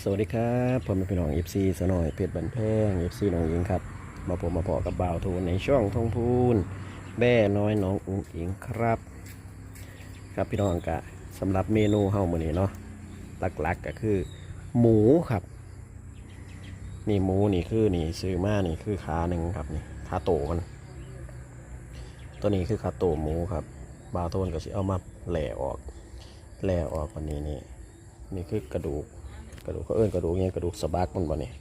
สวัสดีครับผมเป็นพี่น้องเอฟซีสนอยเพชรบันแพงเอฟซีน้องอิงครับ มาผมมาพอกับบ่าวทูนในช่องทองพูนแบ่น้อยน้องอุ้งอิงครับ ครับพี่น้องกะสำหรับเมนูเฮามื้อนี้เนาะหลักๆก็คือ หมูครับ นี่หมูนี่คือนี่ซื้อมานี่คือขาหนึ่งครับนี่ขาโตมัน ตัวนี้คือขาโตหมูครับบ่าวโทนก็สิเอามาแหล่ออกแหล่ออกวันนี้นี่นี่คือกระดูก กระดูกเขาเอิ้นกระดูกเนี่ยกระดูกสะบักมันบ่เนี่ย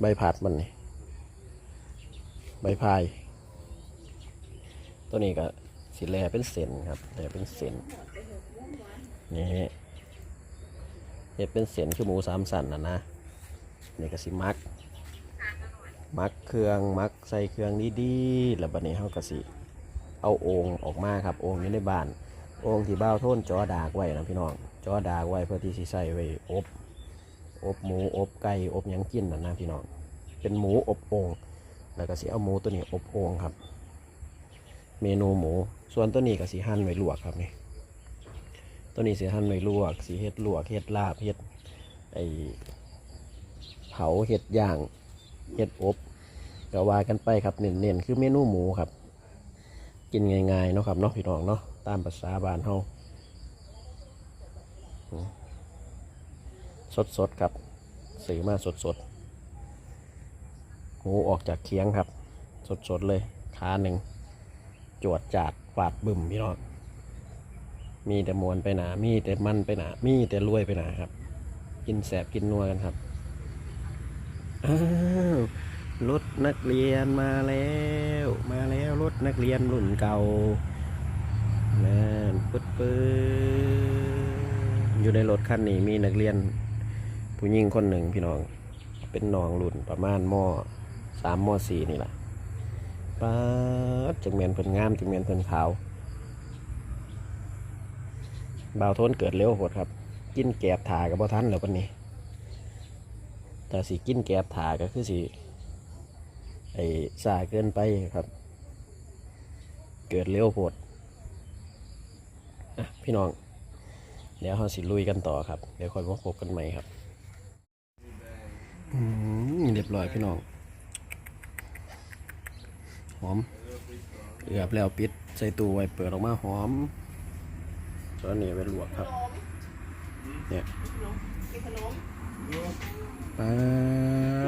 ใบผัดมันนี่ใบพาย ตัวนี้ก็สีแลเป็นเส้นครับแลเป็นเส้นนี่เฮ็ดเป็นเส้นคือหมูสามสันนะนะนี่ก็สิมัก มักเครื่องมักใส่เครื่องดีๆแล้วบัดนี้เขาก็สิเอาโองค์ออกมาครับโองค์อยู่ในบ้านโองค์ที่บ้าวโท่นจอดากไว้นะพี่น้องจอดากไว้เพื่อที่สิใส่ไว้อบ อบหมูอบไก่อบยังกินนะนะพี่น้องเป็นหมูอบโอ่งแล้วก็สิเอาหมูตัวนี้อบโอ่งครับ เมนูหมู ส่วนตัวนี้ก็สีหั่นไว้ลวกครับนี่ตัวนี้สีหั่นไว้ลวกสีเฮ็ดลวกเฮ็ดลาบเฮ็ดไอเผาเฮ็ดย่างเฮ็ดอบก็ว่ากันไปครับเน้นๆคือเมนูหมูครับ กินง่ายๆเนาะครับเนาะพี่น้องเนาะตามภาษาบ้านเฮา สดๆครับซื้อมาสดสดๆหมูออกจากเคียงครับ สดๆเลยขาหนึ่ง จวดจาดฟาดบึมพี่น้องมีแต่มวนไปหนา มีแต่มันไปหนา มีแต่รวยไปหนาครับ กินแสบกินนัวกันครับ อ้าวรถนักเรียนมาแล้ว มาแล้วรถนักเรียนรุ่นเก่านั่นปึ๊ดปึ๊ดอยู่ในรถคันนี้มีนักเรียน ผู้หญิงคนหนึ่งพี่น้อง เป็นน้องรุ่นประมาณมสามมสี่นี่แหละป้าดจังเมียนเพิ่นงามจังเมียนเพิ่นขาวบ่าวทนเกิดเร็วโหดครับ กินแกบถากับบ่ทันแล้วปันนี้ แต่สิกินแกบถาก็คือสิไอ้สาเกินไปครับ เกิดเร็วโหดพี่น้อง เดี๋ยวเราสิลุยกันต่อครับ เดี๋ยวค่อยมาพบกันใหม่ครับ อืมเรียบร้อยพี่น้อง หอมเอือบแล้วปิดใส่ตู้ไว้เปิดออกมาหอมตอนนี้ไปลวกครับ เนี่ยปั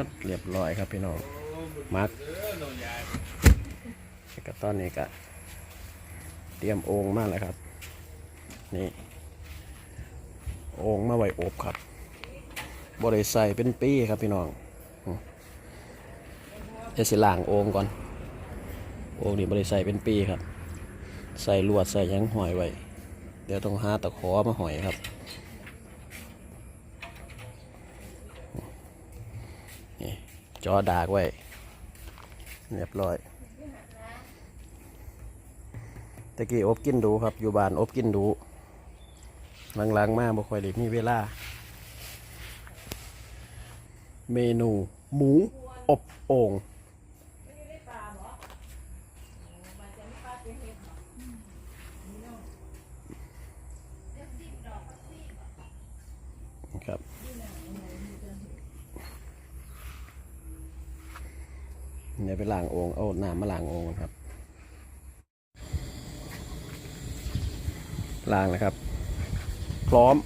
ดเรียบร้อยครับพี่น้อง มักแล้วก็ตอนนี้ก็เตรียมโอ่งมากเลยครับ นี่โอ่งมาไว้อบครับ บริใส่เป็นปีครับพี่น้องเดี๋ยวสิล้างโอ่งก่อนโอ่งนี่บริใส่เป็นปีครับ ใส่ลวดใส่ยังหอยไว้ เดี๋ยวต้องหาตะขอมาหอยครับนี่จอดากไว้ เรียบร้อยตะกี้อบกินดูครับ อยู่บ้านอบกินดูหลังๆ มาบ่ค่อยได้มีเวลา เมนูหมูอบโอ่งครับเดี๋ยไปล้างโอ่งเอาน้ำมาล้างโอ่งครับล้างแล้วครับ พร้อม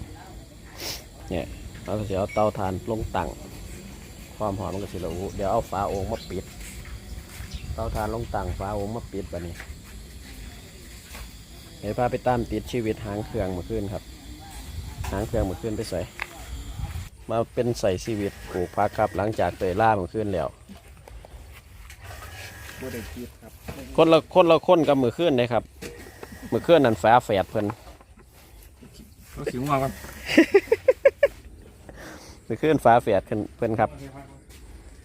เนี่ยเราจะเอาเตาถ่านลงตั้ง ความหอมมันก็สิระอุเดี๋ยวเอาฝาโอ่งมาปิดเตาถ่านลงตั้งฝาโอ่งมาปิดแบบนี้เดี๋ยวพาไปตามติดชีวิตหางเครื่องเมาขึ้นครับ หางเครื่องเมาขึ้นไปใส่มาเป็นใส่ชีวิตปลูกพักครับ หลังจากเตยล่าเมาขึ้นแล้วบ่ได้คิดครับคนละคนละคนกับมือขึ้นเลยครับ มือขึ้นนั่นฟ้าแฝดเพิ่นก็สิงว่ากันมือขึ้นฟ้าแฝดเพิ่นเพิ่นครับ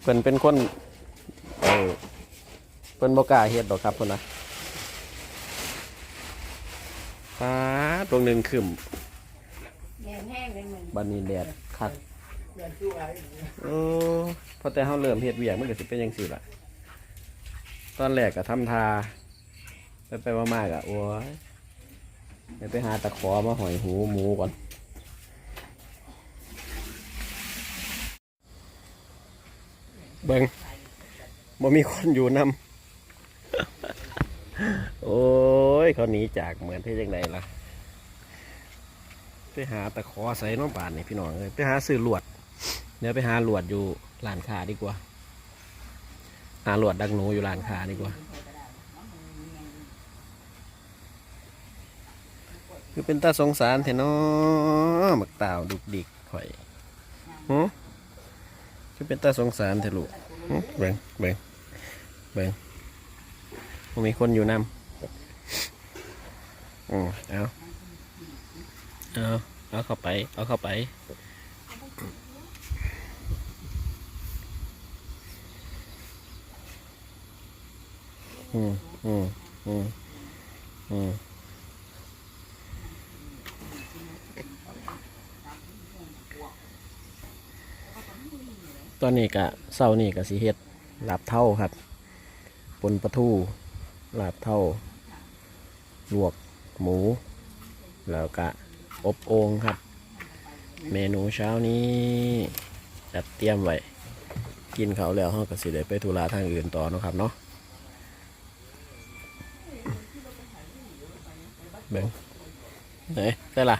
เพิ่นเป็นคนเออเพิ่นบ่กล้าเฮ็ดดอกครับเพิ่นนะฟ้าตรงหนึ่งขึ้นแดดแห้งเลยเหมือนบันนี้แดดคักโอ้พอแต่เฮาเริ่มเฮ็ดเวียกมันก็สิเป็นจังซี่ล่ะ ตอนแรกก็ทำทาไปไปๆมากๆอะโอ้ยเดี๋ยวไปหาตะขอมาหอยหูหมูก่อน เบิงบ่มีคนอยู่นำโอ้ย เขาหนีจากเหมือนที่ยังไงล่ะ ไปหาตะขอใส่น้องป่านนี่พี่น้องเลยไปหาซื้อลวดเดี๋ยวไปหาลวดอยู่ร้านค้าดีกว่า หาลวดดักหนูอยู่ร้านค้าดีกว่า คือเป็นตาสงสารแท้เนาะมักตาวดุกดิกข่อยหือ คือเป็นตาสงสารแท้ลูกหึเบ่งเบ่งเบ่งมีคนอยู่นำอืมเอาเอาเอาเข้าไป เอาเข้าไปอืมอืมอืมอืม ตอนนี้กะเศร้านี่กะสิเฮ็ดลาบเท่าครับปนปลาทูลาบเท่าลวกหมู แล้วกะอบโอ่งครับ เมนูเช้านี้จัดเตรียมไว้กินเขาแล้วเฮาก็สิได้ไปธุระทางอื่นต่อนะครับเนาะเบ่งไหนได้ละ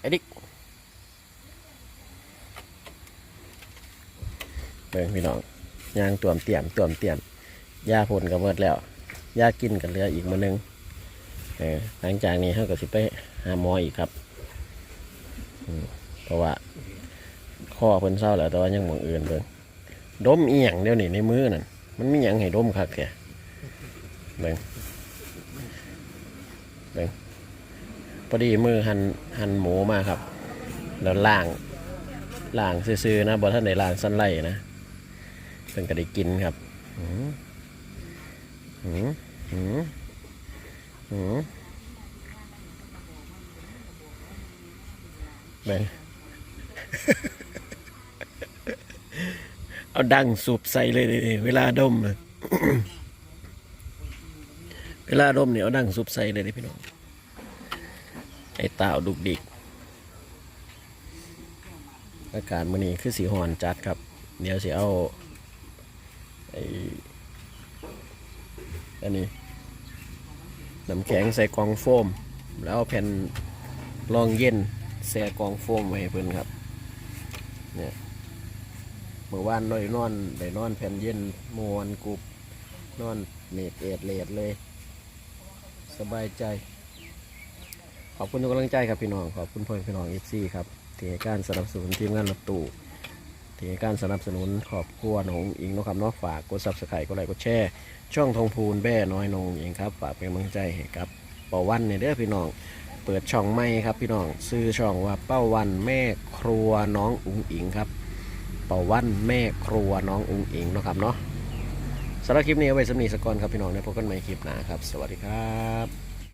ไอ้ดิก เบิ่งพี่น้องยางตวมเตี่ยมตวมเตี่ยมยาพ่นก็หมดแล้วยากินก็เหลืออีกมือหนึงเออหลังจากนี้เขาก็สิไปหาหมออีกครับเพราะว่าข้อเพิ่นเศร้าแล้วแต่ว่ายังบ่อื่นเบิ่งดมเอียงเดี๋ยวนี้ในมือนั่นมันมียังให้ดมคักแท้เบิ่งเบิ่งพอดีมือหันหันหมูมาครับ แล้วล่างล่างซื่อๆนะบ่ท่านได้ล่างสั้นไล่นะ เพิ่นก็ได้กินครับหืมหืมหืมหืมเบิ่งเอาดังสูบใส่เลยดิเวลาดมเวลาดมเนี่ยเอาดังสูบใส่เลยพี่น้องไอ้ตาวดุกดิกอากาศมื้อนี้คือสีหอนจัดครับ เดี๋ยวสิเอา ไออันนี้น้ำแข็งใส่กองโฟม แล้วแผ่นรองเย็นแส่กองโฟมไว้เพิ่อนครับเนี่ยเมื่อวานนอนนอนได้นอนแผ่นเย็นมวนกรุบนอนเมดเอดเลดเลย สบายใจ ขอบคุณทุกกำลังใจครับพี่น้อง ขอบคุณพ่อพี่น้องเอฟซีครับที่ให้การสนับสนุนทีมงานรถตู้ ที่ให้การสนับสนุนครอบครัวหนองอิงนะครับเนาะฝากกดซับสไครต์กดไลค์กดแชร์ช่องทองพูนแบ่น้อยนงอิงครับฝากเป็นกำลังใจให้กับเป้าวันเนี่ยเด้อพี่น้อง เปิดช่องใหม่ครับพี่น้องซื้อช่องว่าเป้าวันแม่ครัวน้องอุงอิงครับเป้าวันแม่ครัวน้องอุงอิงเนาะครับเนาะสำหรับคลิปนี้เอาไว้สำนีสกอนครับพี่น้องเนี่ยพบกันใหม่คลิปหน้าครับ สวัสดีครับ